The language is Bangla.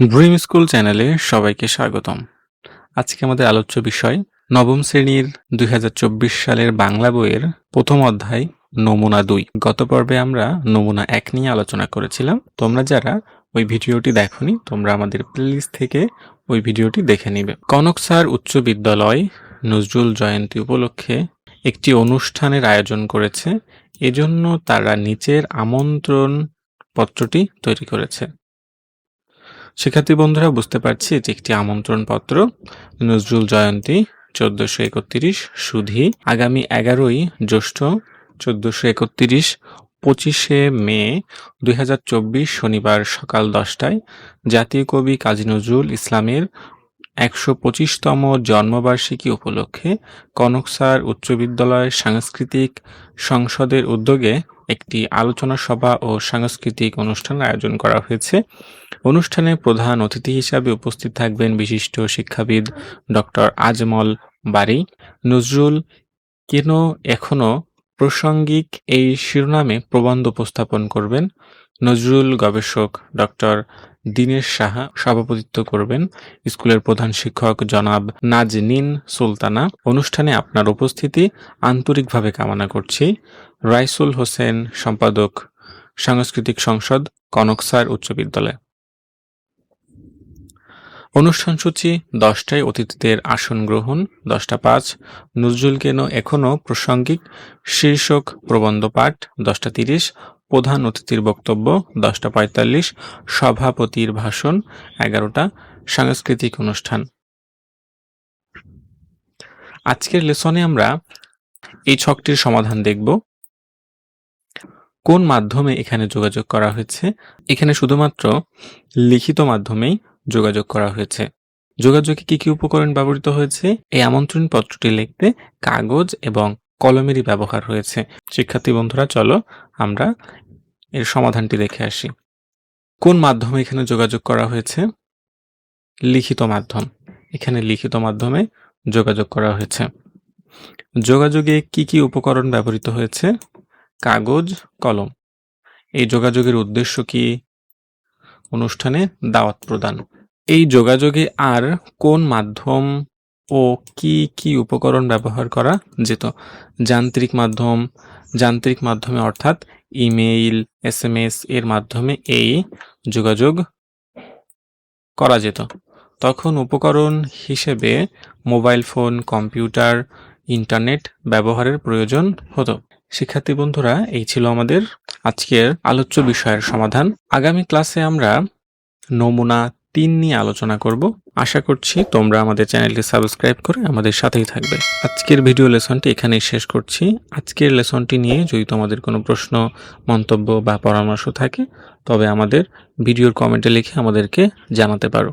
ড্রিম স্কুল চ্যানেলে সবাইকে স্বাগতম। আজকে আমাদের আলোচ্য বিষয়, নবম শ্রেণির দুই হাজার চব্বিশ সালের বাংলা বইয়ের প্রথম অধ্যায়, নমুনা দুই। গত পর্বে আমরা নমুনা এক নিয়ে আলোচনা করেছিলাম। তোমরা যারা ওই ভিডিওটি দেখনি, তোমরা আমাদের প্লেলিস্ট থেকে ওই ভিডিওটি দেখে নিবে। কনক স্যার উচ্চ বিদ্যালয়, নজরুল জয়ন্তী উপলক্ষে একটি অনুষ্ঠানের আয়োজন করেছে। এজন্য তারা নিচের আমন্ত্রণ পত্রটি তৈরি করেছে। শিক্ষার্থী বন্ধুরা, বুঝতে পারছি এটি একটি আমন্ত্রণ পত্র নজরুল জয়ন্তী, চোদ্দশো একত্রিশ সুধি। আগামী এগারোই জ্যৈষ্ঠ, চোদ্দশো একত্রিশ পঁচিশে মে, দুই হাজার চব্বিশ শনিবার সকাল দশটায় জাতীয় কবি কাজী নজরুল ইসলামের একশো পঁচিশতম জন্মবার্ষিকী উপলক্ষে কনকসার উচ্চ বিদ্যালয় সাংস্কৃতিক সংসদের উদ্যোগে একটি আলোচনা সভা ও সাংস্কৃতিক অনুষ্ঠান আয়োজন করা হয়েছে। অনুষ্ঠানে প্রধান অতিথি হিসাবে উপস্থিত থাকবেন বিশিষ্ট শিক্ষাবিদ ডক্টর আজমল বারি। নজরুল কেন এখনও প্রাসঙ্গিক এই শিরোনামে প্রবন্ধ উপস্থাপন করবেন। নজরুল গবেষক ডক্টর দীনেশ সাহা সভাপতিত্ব করবেন। স্কুলের প্রধান শিক্ষক জনাব নাজনিন সুলতানা। অনুষ্ঠানে আপনার উপস্থিতি আন্তরিকভাবে কামনা করছি। রাইসুল হোসেন, সম্পাদক, সাংস্কৃতিক সংসদ কনকসার উচ্চ বিদ্যালয়। অনুষ্ঠান সূচি দশটায় অতিথিদের আসন গ্রহণ, দশটা পাঁচ। নজরুল কেন এখনও প্রাসঙ্গিক? শীর্ষক প্রবন্ধ পাঠ, দশটা তিরিশ। প্রধান অতিথির বক্তব্য, দশটা পঁয়তাল্লিশ। সভাপতির ভাষণ, এগারোটা। সাংস্কৃতিক অনুষ্ঠান। আজকের লেসনে আমরা এই ছকটির সমাধান দেখব। কোন মাধ্যমে এখানে যোগাযোগ করা হয়েছে? এখানে শুধুমাত্র লিখিত মাধ্যমেই যোগাযোগ করা হয়েছে। যোগাযোগে কি কি উপকরণ ব্যবহৃত হয়েছে? এই আমন্ত্রণ পত্রটি লিখতে কাগজ এবং কলমেরই ব্যবহার হয়েছে। শিক্ষার্থী বন্ধুরা, চলো আমরা এর সমাধানটি দেখে আসি। কোন মাধ্যমে এখানে যোগাযোগ করা হয়েছে? লিখিত মাধ্যম। এখানে লিখিত মাধ্যমে যোগাযোগ করা হয়েছে। যোগাযোগে কি কি উপকরণ ব্যবহৃত হয়েছে? কাগজ, কলম। এই যোগাযোগের উদ্দেশ্য কি? অনুষ্ঠানে দাওয়াত প্রদান। এই যোগাযোগে আর কোন মাধ্যম ও কি কি উপকরণ ব্যবহার করা যেত? যান্ত্রিক মাধ্যম, যান্ত্রিক মাধ্যমে অর্থাৎ ইমেইল এস এম এস এর মাধ্যমে এই যোগাযোগ করা যেত। তখন উপকরণ হিসেবে মোবাইল ফোন, কম্পিউটার, ইন্টারনেট ব্যবহারের প্রয়োজন হতো। শিক্ষার্থী বন্ধুরা, এই ছিল আমাদের আজকের আলোচ্য বিষয়ের সমাধান। আগামী ক্লাসে আমরা নমুনা তিন নিয়ে আলোচনা করব। আশা করছি তোমরা আমাদের চ্যানেলটি সাবস্ক্রাইব করে আমাদের সাথেই থাকবে। আজকের ভিডিও লেসনটি এখানেই শেষ করছি। আজকের লেসনটি নিয়ে যদি তোমাদের কোনো প্রশ্ন, মন্তব্য বা পরামর্শ থাকে, তবে আমাদের ভিডিওর কমেন্টে লিখে আমাদেরকে জানাতে পারো।